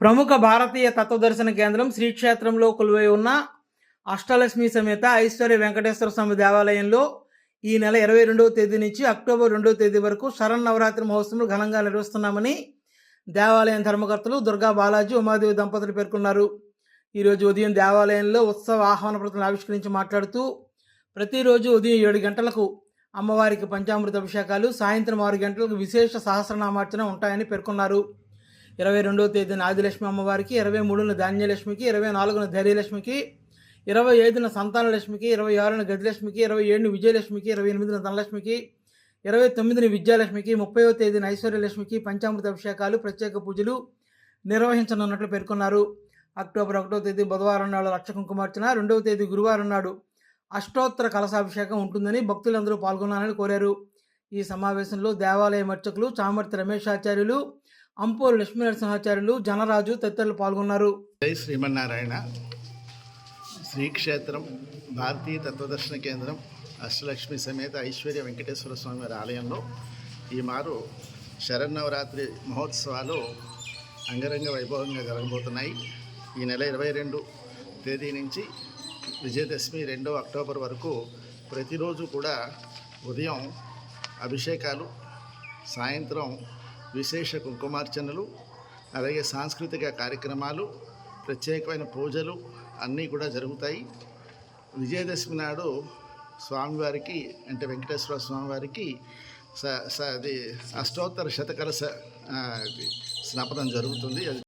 ప్రముఖ భారతీయ తత్వదర్శన కేంద్రం శ్రీక్షేత్రంలో కొలువై ఉన్న అష్టలక్ష్మి సమేత ఐశ్వర్య వెంకటేశ్వర స్వామి దేవాలయంలో ఈ నెల ఇరవై రెండవ తేదీ నుంచి అక్టోబర్ రెండవ తేదీ వరకు శరణ్ నవరాత్రి మహోత్సవం ఘనంగా నిర్వహిస్తున్నామని దేవాలయం ధర్మకర్తలు దుర్గా బాలాజీ ఉమాదేవి దంపతులు పేర్కొన్నారు. ఈరోజు ఉదయం దేవాలయంలో ఉత్సవ ఆహ్వాన ప్రతులను ఆవిష్కరించి మాట్లాడుతూ ప్రతిరోజు ఉదయం ఏడు గంటలకు అమ్మవారికి పంచామృత అభిషేకాలు సాయంత్రం ఆరు గంటలకు విశేష సహస్రనామార్చన ఉంటాయని పేర్కొన్నారు. ఇరవై రెండవ తేదీన ఆదిలక్ష్మి అమ్మవారికి ఇరవై మూడున ధాన్యలక్ష్మికి ఇరవై నాలుగున ధైర్యలక్ష్మికి ఇరవై ఐదున సంతానలక్ష్మికి ఇరవై ఆరున గదిలక్ష్మికి ఇరవై ఏడున విజయలక్ష్మికి ఇరవై ఎనిమిదిన ధనలక్ష్మికి ఇరవై తొమ్మిదిన విద్యాలక్ష్మికి ముప్పైవ తేదీన ఐశ్వర్యలక్ష్మికి పంచామృత అభిషేకాలు ప్రత్యేక పూజలు నిర్వహించనున్నట్లు పేర్కొన్నారు. అక్టోబర్ ఒకటో తేదీ బుధవారం నాడు లక్ష కుంకుమార్చన రెండవ తేదీ గురువారం నాడు అష్టోత్తర కలశాభిషేకం ఉంటుందని భక్తులందరూ పాల్గొనాలని కోరారు. ఈ సమావేశంలో దేవాలయ అర్చకులు చామర్తి రమేష్ ఆచార్యులు అంపోలు లక్ష్మీ నరసింహాచార్యులు జనరాజు తదితరులు పాల్గొన్నారు. జై శ్రీమన్నారాయణ. శ్రీక్షేత్రం భారతీయ తత్వదర్శన కేంద్రం అష్టలక్ష్మి సమేత ఐశ్వర్య వెంకటేశ్వర స్వామి వారి ఆలయంలో ఈ మారు శరన్నవరాత్రి మహోత్సవాలు అంగరంగ వైభవంగా జరగబోతున్నాయి. ఈ నెల ఇరవై రెండు తేదీ నుంచి విజయదశమి రెండో అక్టోబర్ వరకు ప్రతిరోజు కూడా ఉదయం అభిషేకాలు సాయంత్రం విశేష కుంకుమార్చనలు అలాగే సాంస్కృతిక కార్యక్రమాలు ప్రత్యేకమైన పూజలు అన్నీ కూడా జరుగుతాయి. విజయదశమి నాడు స్వామివారికి అంటే వెంకటేశ్వర స్వామివారికి స స అది అష్టోత్తర శతకలశ స్నాపనం జరుగుతుంది. అది